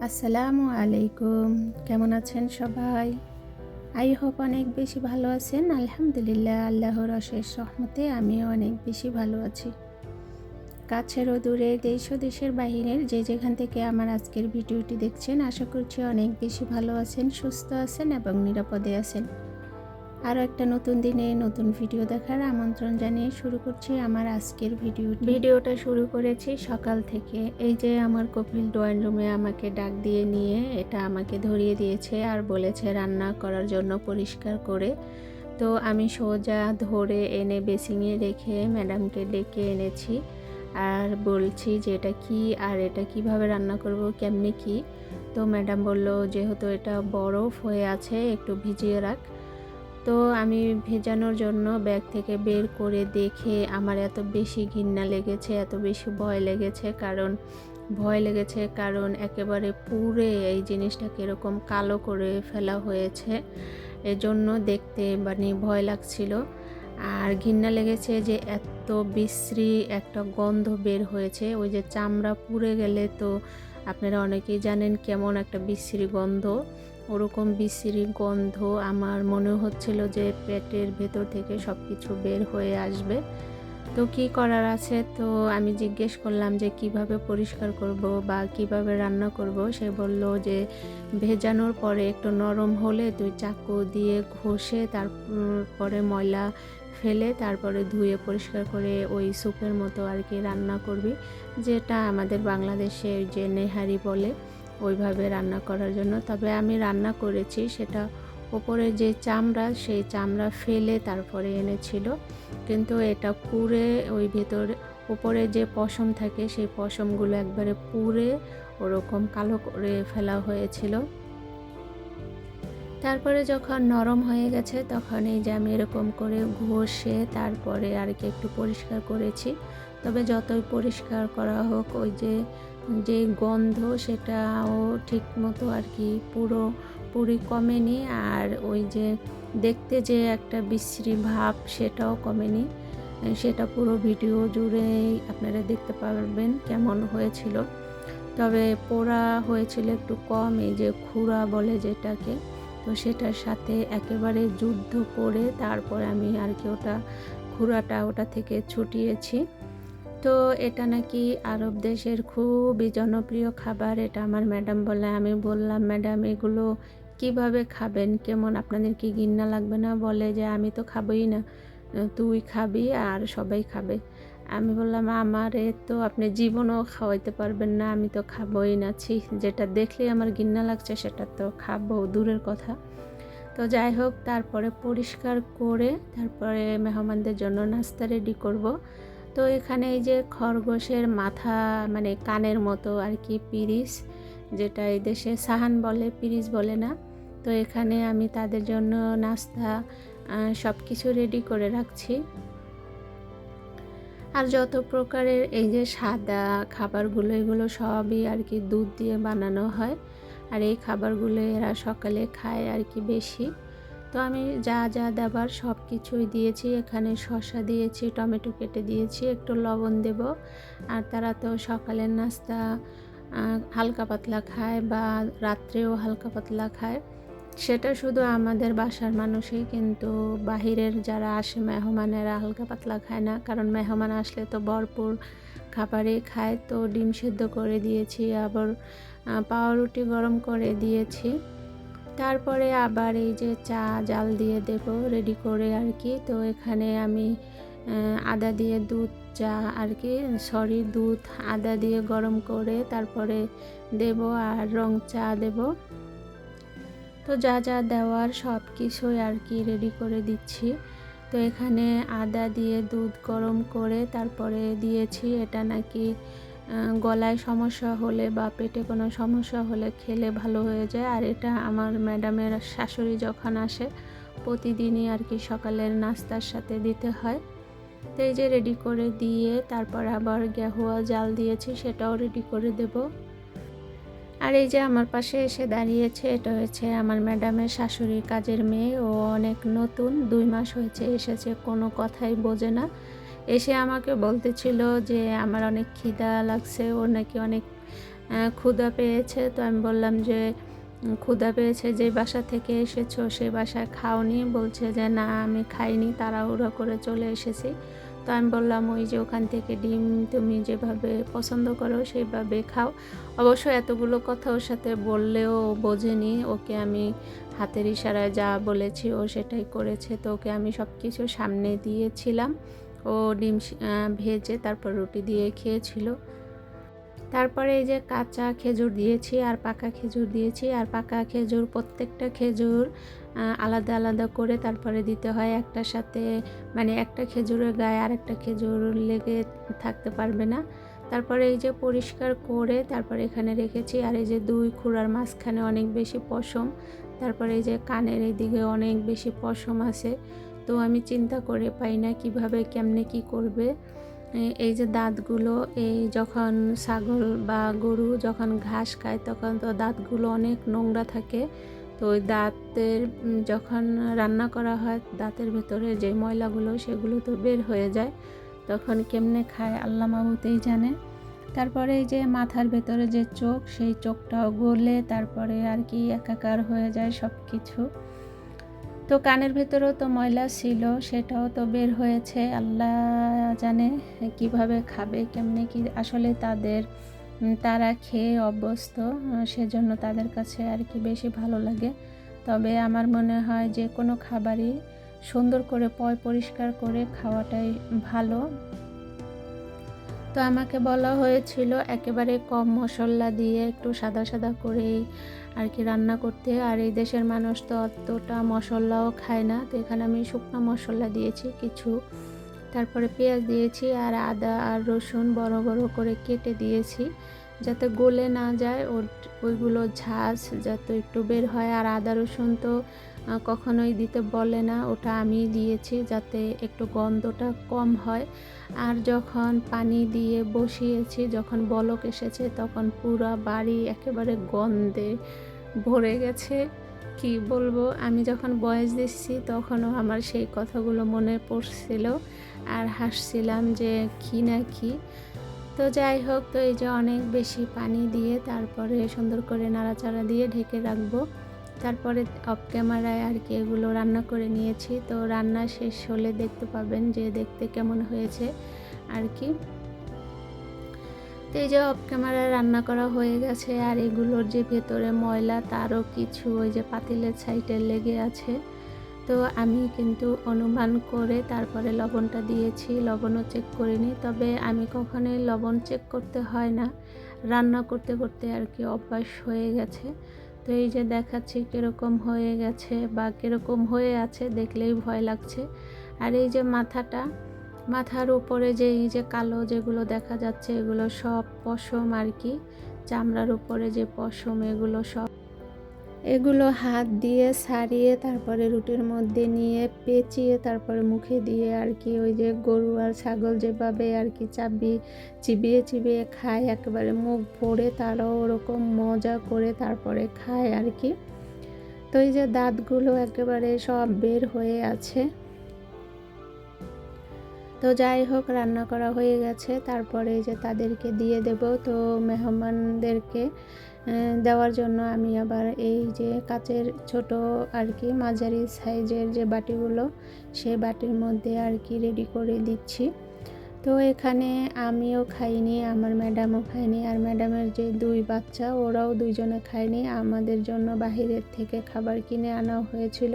আসসালামু আলাইকুম। কেমন আছেন সবাই? আই হোপ অনেক বেশি ভালো আছেন। আলহামদুলিল্লাহ, আল্লাহর অশেষ সহমতে আমিও অনেক বেশি ভালো আছি। কাছের ও দূরে দেশ ও দেশের বাহিরের যে যেখান থেকে আমার আজকের ভিডিওটি দেখছেন, আশা করছি অনেক বেশি ভালো আছেন, সুস্থ আছেন এবং নিরাপদে আছেন। আরও একটা নতুন দিনে নতুন ভিডিও দেখার আমন্ত্রণ জানিয়ে শুরু করছি আমার আজকের ভিডিও ভিডিওটা শুরু করেছি সকাল থেকে। এই যে আমার কপিল ড্রয়িং রুমে আমাকে ডাক দিয়ে নিয়ে এটা আমাকে ধরিয়ে দিয়েছে আর বলেছে রান্না করার জন্য পরিষ্কার করে। তো আমি সোজা ধরে এনে বেসিংয়ে রেখে ম্যাডামকে ডেকে এনেছি আর বলছি যে এটা কি আর এটা কীভাবে রান্না করব, কেমনি কি? তো ম্যাডাম বলল, যেহেতু এটা বরফ হয়ে আছে, একটু ভিজিয়ে রাখ। তো আমি ভেজানোর জন্য ব্যাগ থেকে বের করে দেখে আমার এত বেশি ঘৃণা লেগেছে, এত বেশি ভয় লেগেছে, কারণ ভয় লেগেছে কারণ একেবারে পুরে এই জিনিসটা কীরকম কালো করে ফেলা হয়েছে। এজন্য দেখতে মানে ভয় লাগছিল। আর ঘৃণা লেগেছে যে এত বিশ্রী একটা গন্ধ বের হয়েছে, ওই যে চামড়া পুড়ে গেলে তো আপনারা অনেকেই জানেন কেমন একটা বিশ্রী গন্ধ। ওরকম বিশ্রী গন্ধ আমার মনে হচ্ছিল যে পেটের ভেতর থেকে সব কিছু বের হয়ে আসবে। তো কি করার আছে? তো আমি জিজ্ঞেস করলাম যে কীভাবে পরিষ্কার করব বা কীভাবে রান্না করব? সে বলল যে ভেজানোর পরে একটু নরম হলে তুই চাকু দিয়ে ঘষে তারপরে ময়লা ফেলে তারপরে ধুয়ে পরিষ্কার করে ওই স্যুপের মতো আর কি রান্না করবি, যেটা আমাদের বাংলাদেশে যে নেহারি বলে। ওইভাবে রান্না করার জন্য। তবে আমি রান্না করেছি সেটা ওপরে যে চামড়া, সেই চামড়া ফেলে তারপরে এনেছিল। কিন্তু এটা পুড়ে ওই ভেতর উপরে যে পশম থাকে সেই পশমগুলো একবারে পুড়ে ওরকম কালো করে ফেলা হয়েছিল। তারপরে যখন নরম হয়ে গেছে তখন এই যে আমি এরকম করে ঘষে তারপরে আর কি একটু পরিষ্কার করেছি। তবে যতই পরিষ্কার করা হোক, ওই যে যে গন্ধ সেটাও ঠিক মতো আর কি পুরো, পুরি কমেনি। আর ওই যে দেখতে যে একটা বিশ্রী ভাব সেটাও কমেনি। সেটা পুরো ভিডিও জুড়েই আপনারা দেখতে পারবেন কেমন হয়েছিল। তবে পোড়া হয়েছিল একটু কম, এই যে খুঁড়া বলে যেটাকে। তো সেটার সাথে একেবারে যুদ্ধ করে তারপরে আমি আর কি ওটা, খুঁড়াটা ওটা থেকে ছুটিয়েছি। তো এটা নাকি আরব দেশের খুবই জনপ্রিয় খাবার, এটা আমার ম্যাডাম বলে আমি বললাম, ম্যাডাম, এগুলো কীভাবে খাবেন? কেমন? আপনাদের কি গিন্না লাগবে না? বলে যে, আমি তো খাবই না, তুই খাবি আর সবাই খাবে। আমি বললাম, আমার এ তো আপনি জীবনও খাওয়াইতে পারবেন না, আমি তো খাবোই না। ছি, যেটা দেখলেই আমার গিন্না লাগছে, সেটা তো খাব, দূরের কথা। তো যাই হোক, তারপরে পরিষ্কার করে তারপরে মেহমানদের জন্য নাস্তা রেডি করব। তো এখানে এই যে খরগোশের মাথা মানে কানের মতো আর কি পিরিস, যেটা এই দেশে সাহান বলে, পিরিস বলে না। তো এখানে আমি তাদের জন্য নাস্তা সব কিছু রেডি করে রাখছি। আর যত প্রকারের এই যে সাদা খাবারগুলো, এগুলো সবই আর কি দুধ দিয়ে বানানো হয়। আর এই খাবারগুলো এরা সকালে খায় আর কি বেশি। তো আমি যা যা দেবার সব কিছুই দিয়েছি। এখানে শসা দিয়েছি, টমেটো কেটে দিয়েছি, একটু লবণ দেব। আর তারা তো সকালের নাস্তা হালকা পাতলা খায় বা রাত্রেও হালকা পাতলা খায়। সেটা শুধু আমাদের বাসার মানুষই, কিন্তু বাহিরের যারা আসে, মেহমানেরা হালকা পাতলা খায় না। কারণ মেহমান আসলে তো ভরপুর খাবারই খায়। তো ডিম সেদ্ধ করে দিয়েছি, আবার পাউরুটি গরম করে দিয়েছি। তারপরে আবার এই যে চা, জাল দিয়ে দেব রেডি করে আর কি তো এখানে আমি আদা দিয়ে দুধ চা আর কি সরি দুধ, আদা দিয়ে গরম করে তারপরে দেব আর রং চা দেব। তো যা যা দেওয়ার সব কিছুই আর কি রেডি করে দিচ্ছি। তো এখানে আদা দিয়ে দুধ গরম করে তারপরে দিয়েছি, এটা নাকি গলায় সমস্যা হলে বা পেটে কোনো সমস্যা হলে খেলে ভালো হয়ে যায়। আর এটা আমার ম্যাডামের শাশুড়ি যখন আসে, প্রতিদিনই আর কি সকালের নাস্তার সাথে দিতে হয়। তো এই যে রেডি করে দিয়ে তারপর আবার গেহুয়া জাল দিয়েছি, সেটাও রেডি করে দেব। আর এই যে আমার পাশে এসে দাঁড়িয়েছে, এটা হয়েছে আমার ম্যাডামের শাশুড়ির কাজের মেয়ে। ও অনেক নতুন, দুই মাস হয়েছে, এসেছে, কোনো কথাই বোঝে না। এসে আমাকে বলতেছিল যে, আমার অনেক খিদা লাগছে, ওর নাকি অনেক ক্ষুধা পেয়েছে। তো আমি বললাম যে, ক্ষুধা পেয়েছে, যে বাসা থেকে এসেছ, সে বাসায় খাওনি। বলছে যে, না, আমি খাইনি, তাড়াহুড়ো করে চলে এসেছি। তো আমি বললাম, ওই যে ওখান থেকে ডিম তুমি যেভাবে পছন্দ করো সেইভাবে খাও। অবশ্য এতগুলো কথা ওর সাথে বললেও বোঝেনি। ওকে আমি হাতের ইশারায় যা বলেছি ও সেটাই করেছে। তো ওকে আমি সব কিছু সামনে দিয়েছিলাম। ও ডিম ভেজে তারপর রুটি দিয়ে খেয়েছিল। তারপরে এই যে কাঁচা খেজুর দিয়েছি আর পাকা খেজুর দিয়েছি, আর পাকা খেজুর প্রত্যেকটা খেজুর আলাদা আলাদা করে তারপরে দিতে হয় একটার সাথে মানে একটা খেজুরের গায়ে আর একটা খেজুর লেগে থাকতে পারবে না। তারপরে এই যে পরিষ্কার করে তারপরে এখানে রেখেছি, আর এই যে দুই খুঁড়ার মাঝখানে অনেক বেশি পশম, তারপরে এই যে কানের এইদিকে অনেক বেশি পশম আছে। তো আমি চিন্তা করে পাই না কীভাবে, কেমনে কি করবে। এই যে দাঁতগুলো, এই যখন ছাগল বা গরু যখন ঘাস খায়, তখন তো দাঁতগুলো অনেক নোংরা থাকে। তো ওই দাঁতের যখন রান্না করা হয়, দাঁতের ভেতরে যে ময়লাগুলো, সেগুলো তো বের হয়ে যায়। তখন কেমনে খায়, আল্লাহ মাবুতেই জানে। তারপরে এই যে মাথার ভেতরে যে চোখ, সেই চোখটাও গলে, তারপরে আর কি একাকার হয়ে যায় সব কিছু তো কানের ভেতরেও তো ময়লা ছিল, সেটাও তো বের হয়েছে। আল্লাহ জানে কীভাবে খাবে, কেমনে কি আসলে তাদের তারা খেয়ে অভ্যস্ত সেজন্য তাদের কাছে আর কি বেশি ভালো লাগে। তবে আমার মনে হয় যে কোনো খাবারই সুন্দর করে পয় পরিষ্কার করে খাওয়াটাই ভালো। তো আমাকে বলা হয়েছিল একেবারে কম মশলা দিয়ে একটু সাদা সাদা করে আর কি রান্না করতে আর এই দেশের মানুষ তো অতটা মশলাও খায় না। তো এখানে আমি শুকনো মশলা দিয়েছি, কিছু। তারপরে পেঁয়াজ দিয়েছি আর আদা আর রসুন বড় বড় করে কেটে দিয়েছি যাতে গলে না যায়। ওইগুলো ঝাঁজ যাতে একটু বের হয়। আর আদা রসুন তো কখনোই দিতে বলে না। ওটা আমি দিয়েছি যাতে একটু গন্ধটা কম হয়। আর যখন পানি দিয়ে বসিয়েছি, যখন বলক এসেছে, তখন পুরো বাড়ি একেবারে গন্ধে ভরে গেছে। কি বলব? আমি যখন বয়স দিচ্ছি, তখনও আমার সেই কথাগুলো মনে পড়ছিল আর হাসছিলাম যে কি না কি। তো যাই হোক, তো এই যে অনেক বেশি পানি দিয়ে তারপরে সুন্দর করে নাড়াচাড়া দিয়ে ঢেকে রাখব। তারপরে অফ ক্যামেরায় আর কি এগুলো রান্না করে নিয়েছি। তো রান্না শেষ হলে দেখতে পাবেন যে দেখতে কেমন হয়েছে আর কি। তো এই যে অফ ক্যামেরায় রান্না করা হয়ে গেছে আর এগুলোর যে ভেতরে ময়লা তারও কিছু ওই যে পাতিলের সাইডে লেগে আছে। তো আমি কিন্তু অনুমান করে তারপরে লবণটা দিয়েছি, লবণও চেক করিনি তবে আমি কখনোই লবণ চেক করতে হয় না। রান্না করতে করতে আর কি অভ্যাস হয়ে গেছে। তো এই যে দেখাচ্ছি কীরকম হয়ে গেছে বা কীরকম হয়ে আছে দেখলেই ভয় লাগছে। আর এই যে মাথাটা, মাথার উপরে যে এই যে কালো যেগুলো দেখা যাচ্ছে এগুলো সব পশম আর কি, চামড়ার উপরে যে পশম এগুলো সব। এগুলো হাত দিয়ে ছাড়িয়ে, তারপরে রুটির মধ্যে নিয়ে পেঁচিয়ে, তারপরে মুখে দিয়ে আর কি ওই যে গরু আর ছাগল যেভাবে আর কি চাবি চিবিয়ে চিবিয়ে খায়, একেবারে মুখ ভরে তারাও ওরকম মজা করে তারপরে খায় আর কি। তো এই যে দাঁতগুলো একেবারে সব বের হয়ে আছে। তো যাই হোক, রান্না করা হয়ে গেছে। তারপরে যে তাদেরকে দিয়ে দেব। তো মেহমানদেরকে দেওয়ার জন্য আমি আবার এই যে কাচের ছোট আর কি মাঝারি সাইজের যে বাটিগুলো, সেই বাটির মধ্যে আর কি রেডি করে দিচ্ছি। তো এখানে আমিও খাইনি, আমার ম্যাডামও খায়নি, আর ম্যাডামের যে দুই বাচ্চা, ওরাও দুইজনে খায়নি। আমাদের জন্য বাহিরের থেকে খাবার কিনে আনা হয়েছিল।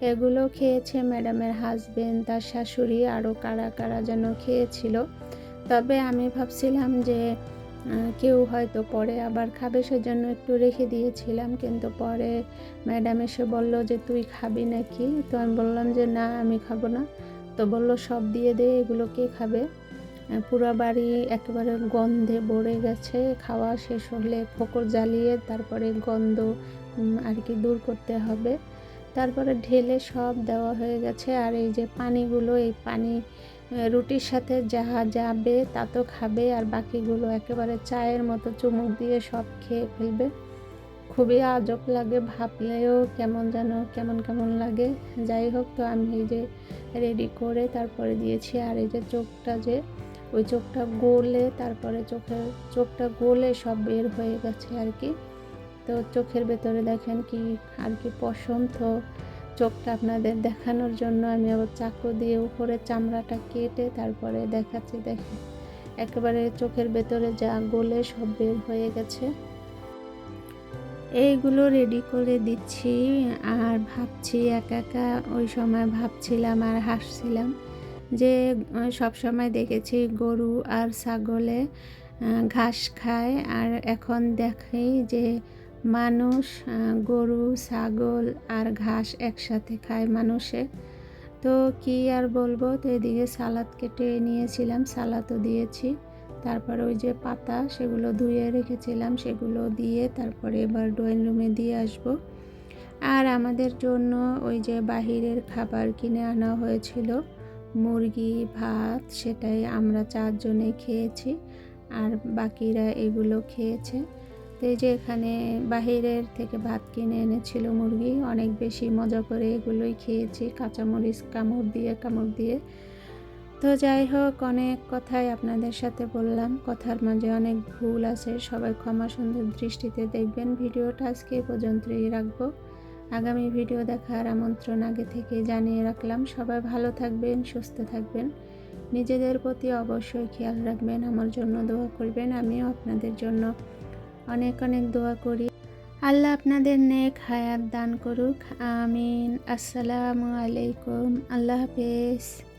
এগুলো খেয়েছে ম্যাডামের হাজবেন্ড তার শাশুড়ি, আরও কারা কারা যেন খেয়েছিল। তবে আমি ভাবছিলাম যে কেউ হয়তো পরে আবার খাবে, সেজন্য একটু রেখে দিয়েছিলাম। কিন্তু পরে ম্যাডাম এসে বলল যে, তুই খাবি নাকি? তো আমি বললাম যে, না, আমি খাব না। তো বলল, সব দিয়ে দে, এগুলো কে খাবে? পুরো বাড়ি একেবারে গন্ধে ভরে গেছে। খাওয়া শেষ হলে ফোকর জ্বালিয়ে তারপরে গন্ধ আর কি দূর করতে হবে। তারপরে ঢেলে সব দেওয়া হয়ে গেছে। আর এই যে পানিগুলো, এই পানি রুটির সাথে যাহা যাবে তা তো খাবে আর বাকিগুলো একেবারে চায়ের মতো চুমুক দিয়ে সব খেয়ে ফেলবে। খুবই আজব লাগে ভাবলেও কেমন যেন, কেমন কেমন লাগে। যাই হোক, তো আমি এই যে রেডি করে তারপরে দিয়েছি আর এই যে চোখটা যে, ওই চোখটা গলে তারপরে চোখের, চোখটা গলে সব বের হয়ে গেছে আর কি। তো চোখের ভেতরে দেখেন কি, আর কি পশম। তো চোখটা আপনাদের দেখানোর জন্য আমি আবার চাকু দিয়ে উপরে চামড়াটা কেটে তারপরে দেখাচ্ছি, দেখেন। একেবারে চোখের ভেতরে যা গলে সব বের হয়ে গেছে। এইগুলো রেডি করে দিচ্ছি আর ভাবছি একা একা ওই সময় ভাবছিলাম আর হাসছিলাম যে সব সময় দেখেছি গরু আর ছাগলে ঘাস খায়। আর এখন দেখি যে মানুষ গরু, ছাগল আর ঘাস একসাথে খায় মানুষে। তো কি আর বলব? তো এদিকে সালাদ কেটে নিয়েছিলাম, সালাদও দিয়েছি। তারপরে ওই যে পাতা, সেগুলো ধুয়ে রেখেছিলাম, সেগুলো দিয়ে তারপরে এবার ড্রয়িং রুমে দিয়ে আসব। আর আমাদের জন্য ওই যে বাহিরের খাবার কিনে আনা হয়েছিল, মুরগি, ভাত, সেটাই আমরা চারজনে খেয়েছি। আর বাকিরা এগুলো খেয়েছে। তো এই যে এখানে বাহিরের থেকে ভাত কিনে এনেছিল মুরগি, অনেক বেশি মজা করে এগুলোই খেয়েছি, কাঁচামরিচ, কামড় দিয়ে কামড় দিয়ে। তো যাই হোক, অনেক কথাই আপনাদের সাথে বললাম। কথার মাঝে অনেক ভুল আছে, সবাই ক্ষমা সুন্দর দৃষ্টিতে দেখবেন। ভিডিওটা আজকে পর্যন্তই রাখব। আগামী ভিডিও দেখার আমন্ত্রণ আগে থেকে জানিয়ে রাখলাম। সবাই ভালো থাকবেন, সুস্থ থাকবেন। নিজেদের প্রতি অবশ্যই খেয়াল রাখবেন। আমার জন্য দোয়া করবেন। আমিও আপনাদের জন্য অনেক অনেক দোয়া করি। আল্লাহ আপনাদের নেক হায়াত দান করুক। আমিন। আসসালামু আলাইকুম। আল্লাহ হাফেজ।